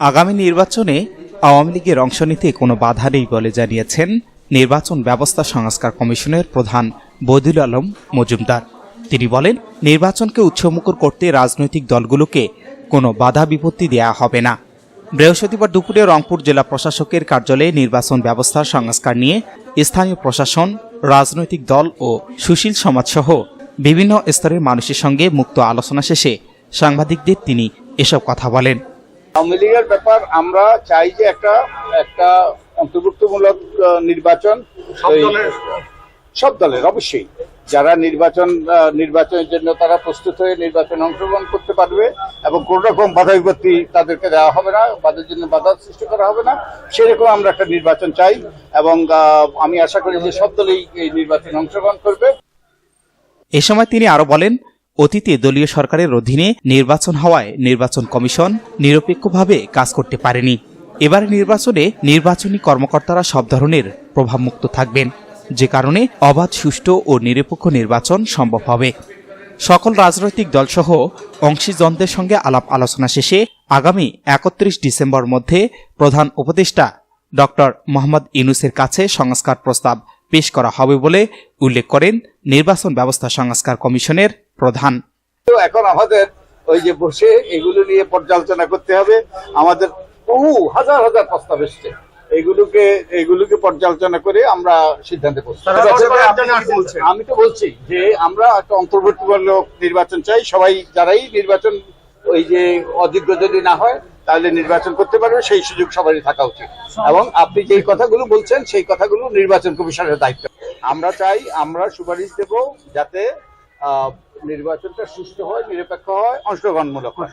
আগামী নির্বাচনে আওয়ামী লীগের অংশ নিতে কোনো বাধা নেই বলে জানিয়েছেন নির্বাচন ব্যবস্থা সংস্কার কমিশনের প্রধান বদিউল আলম মজুমদার। তিনি বলেন, নির্বাচনকে উৎসমুখর করতে রাজনৈতিক দলগুলোকে কোনো বাধা বিপত্তি দেয়া হবে না। বৃহস্পতিবার দুপুরে রংপুর জেলা প্রশাসকের কার্যালয়ে নির্বাচন ব্যবস্থার সংস্কার নিয়ে স্থানীয় প্রশাসন, রাজনৈতিক দল ও সুশীল সমাজসহ বিভিন্ন স্তরের মানুষের সঙ্গে মুক্ত আলোচনা শেষে সাংবাদিকদের তিনি এসব কথা বলেন। আওয়ামী লীগের ব্যাপার আমরা চাই যে একটা একটা অন্তর্ভুক্তমূলক নির্বাচন। সব দলের? অবশ্যই। যারা নির্বাচন নির্বাচনের জন্য তারা প্রস্তুত হয়ে নির্বাচনে অংশগ্রহণ করতে পারবে এবং কোন রকম বাধা বিপত্তি তাদেরকে দেওয়া হবে না তাদের জন্য বাধা সৃষ্টি করা হবে না। সেরকম আমরা একটা নির্বাচন চাই এবং আমি আশা করি যে সব দলেই এই নির্বাচনে অংশগ্রহণ করবে। এ সময় তিনি আরও বলেন অতীতে দলীয় সরকারের অধীনে নির্বাচন হওয়ায় নির্বাচন কমিশন নিরপেক্ষভাবে কাজ করতে পারেনি। এবারে নির্বাচনে নির্বাচনী কর্মকর্তারা সব ধরনের প্রভাবমুক্ত থাকবেন। যে কারণে অবাধ, সুষ্ঠু ও নিরপেক্ষ নির্বাচন সম্ভব হবে। সকল রাজনৈতিক দলসহ অংশীজনদের সঙ্গে আলাপ আলোচনা শেষে আগামী একত্রিশ ডিসেম্বর মধ্যে প্রধান উপদেষ্টা ডক্টর মোহাম্মদ ইনুসের কাছে সংস্কার প্রস্তাব পেশ করা হবে বলে উল্লেখ করেন নির্বাচন ব্যবস্থা সংস্কার কমিশনের প্রধান। এখন আমাদের ওই যে বসে এগুলো নিয়ে পর্যালোচনা করতে হবে। আমাদের বহু হাজার হাজার প্রস্তাব এসছে। এগুলোকে এগুলোকে পর্যালোচনা করে আমরা সিদ্ধান্তে আমি তো বলছি যে আমরা একটা অন্তর্বর্তীমূলক নির্বাচন চাই। সবাই যারাই নির্বাচন ওই যে অযোগ্য যদি না হয় তাহলে নির্বাচন করতে পারবে। সেই সুযোগ সবারই থাকা উচিত। এবং আপনি যেই কথাগুলো বলছেন সেই কথাগুলো নির্বাচন কমিশনের দায়িত্ব। আমরা চাই আমরা সুপারিশ দেব যাতে আহ, নির্বাচনটা সুস্থ হয় নিরপেক্ষ হয় অংশগ্রহণমূলক হয়।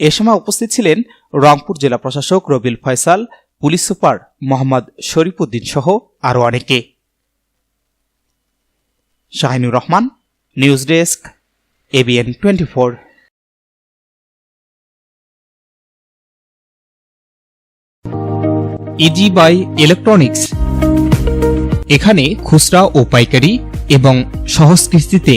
এ সময় উপস্থিত ছিলেন রংপুর জেলা প্রশাসক রবিল ফয়সাল পুলিশ সুপার মোহাম্মদ শরীফুদ্দিন সহ আরও অনেকে। Shahinur Rahman news desk ABN twenty four. Easy buy electronics. এখানে খুচরা ও পাইকারি এবং সহজ কিস্তিতে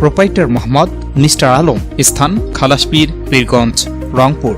প্রোপাইটার মোহাম্মদ মিস্টার আলম স্থান খালাসপীর পীরগঞ্জ রংপুর।